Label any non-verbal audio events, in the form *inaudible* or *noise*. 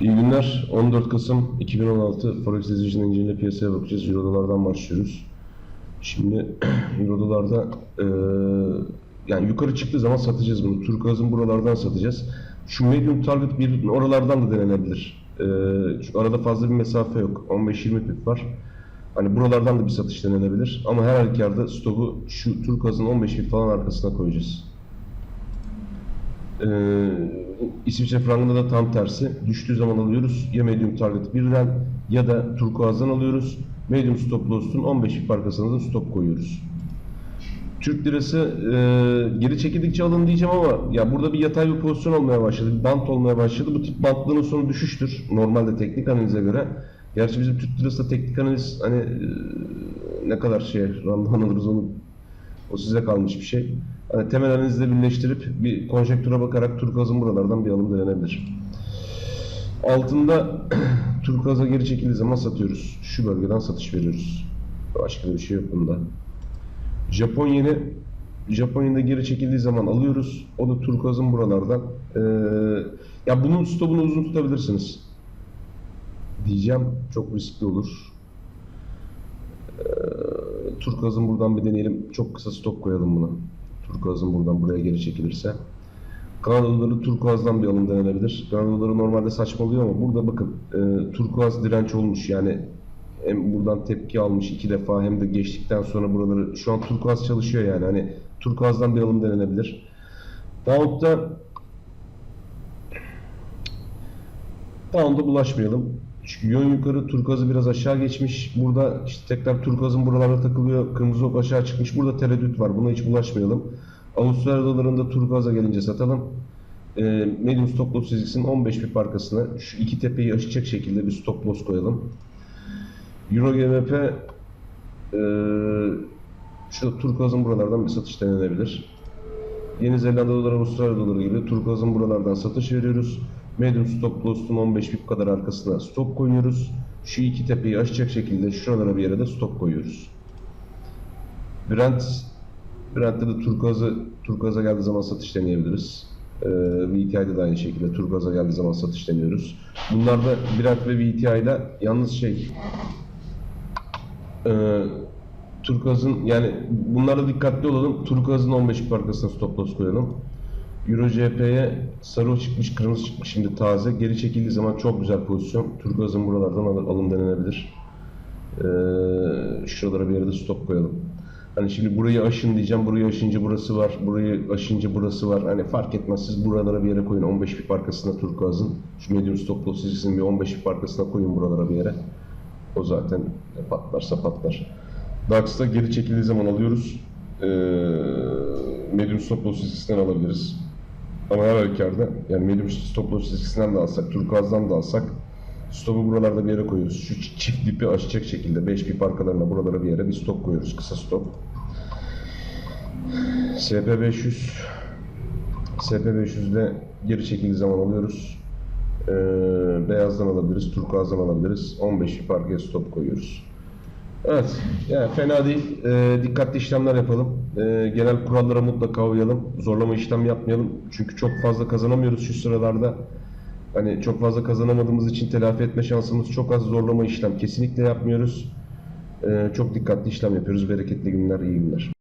İyi günler. 14 Kasım 2016 Forex izleyicinin inceleme piyasaya bakacağız. Euro dolardan başlıyoruz. Şimdi *clears throat* Euro dolarda eee, yani yukarı çıktığı zaman satacağız bunu. Türk Gaz'ın buralardan satacağız. Şu medium target bir oralardan da denenebilir. Eee çünkü arada fazla bir mesafe yok. 15-20 pip var. Hani buralardan da bir satış denenebilir. Ama her halükarda stopu şu Türk Gaz'ın 15 pip falan arkasına koyacağız. Ee, İsviçre frangında da tam tersi. Düştüğü zaman alıyoruz. Ya medium target birden ya da turkuazdan alıyoruz. Medium stop loss'un 15 pip arkasına da stop koyuyoruz. Türk lirası e, geri çekildikçe alın diyeceğim ama ya burada bir yatay bir pozisyon olmaya başladı. Bir bant olmaya başladı. Bu tip bantlığın sonu düşüştür. Normalde teknik analize göre. Gerçi bizim Türk lirası da teknik analiz hani e, ne kadar şey randıman alırız onu o size kalmış bir şey. Hani temel analizle birleştirip bir konjektüre bakarak turkuazın buralardan bir alım denenebilir. Altında *clears throat* turkuaza geri çekildiği zaman satıyoruz. Şu bölgeden satış veriyoruz. Başka bir şey yok bunda. Japon yeni Japon yenide geri çekildiği zaman alıyoruz. O da turkuazın buralardan. Ee, ya bunun stopunu uzun tutabilirsiniz. Diyeceğim çok riskli olur. Turkuaz'ın buradan bir deneyelim. Çok kısa stop koyalım buna. Turkuaz'ın buradan buraya geri çekilirse. Kanadalıları Turkuaz'dan bir alım denenebilir. Kanadalıları normalde saçmalıyor ama burada bakın e, Turkuaz direnç olmuş. Yani hem buradan tepki almış iki defa hem de geçtikten sonra buraları şu an Turkuaz çalışıyor yani. Hani Turkuaz'dan bir alım denenebilir. Pound'da Pound'a bulaşmayalım. Çünkü yön yukarı turkuazı biraz aşağı geçmiş. Burada işte tekrar turkuazın buralarda takılıyor. Kırmızı ok aşağı çıkmış. Burada tereddüt var. Buna hiç bulaşmayalım. Avustralya dolarında turkuaza gelince satalım. Ee, medium stop loss çizgisinin 15 pip arkasına şu iki tepeyi aşacak şekilde bir stop loss koyalım. Euro GBP ee, şu turkuazın buralardan bir satış denenebilir. Yeni Zelanda doları, Avustralya doları gibi turkuazın buralardan satış veriyoruz. Medium stop loss'un 15 pip kadar arkasına stop koyuyoruz. Şu iki tepeyi aşacak şekilde şuralara bir yere de stop koyuyoruz. Brent Brent'te de turkuazı turkuaza geldiği zaman satış deneyebiliriz. Ee, VTI'de de aynı şekilde turkuaza geldiği zaman satış deniyoruz. Bunlarda Brent ve VTI'de yalnız şey e, Turkuaz'ın yani bunlara dikkatli olalım. Turkuaz'ın 15 pip arkasına stop loss koyalım. Euro JP'ye sarı çıkmış, kırmızı çıkmış şimdi taze. Geri çekildiği zaman çok güzel pozisyon. Turkuaz'ın buralardan al- alım denenebilir. Ee, şuralara bir yere de stop koyalım. Hani şimdi burayı aşın diyeceğim. Burayı aşınca burası var. Burayı aşınca burası var. Hani fark etmez. Siz buralara bir yere koyun. 15 pip arkasına Turkuaz'ın. Şu medium stop loss çizgisinin bir 15 pip arkasına koyun buralara bir yere. O zaten patlarsa patlar. DAX'ta geri çekildiği zaman alıyoruz. Ee, medium stop loss alabiliriz. Ama her halükarda yani medium stop loss çizgisinden de alsak, turkuazdan da alsak stopu buralarda bir yere koyuyoruz. Şu çi- çift dipi aşacak şekilde 5 pip arkalarına buralara bir yere bir stop koyuyoruz. Kısa stop. SP500 SP500'de geri çekildiği zaman alıyoruz. Ee, beyazdan alabiliriz, turkuazdan alabiliriz. 15 pip arkaya stop koyuyoruz. Evet, yani fena değil. Ee, dikkatli işlemler yapalım. Ee, genel kurallara mutlaka uyalım. Zorlama işlem yapmayalım. Çünkü çok fazla kazanamıyoruz şu sıralarda. Hani çok fazla kazanamadığımız için telafi etme şansımız çok az. Zorlama işlem kesinlikle yapmıyoruz. Ee, çok dikkatli işlem yapıyoruz. Bereketli günler, iyi günler.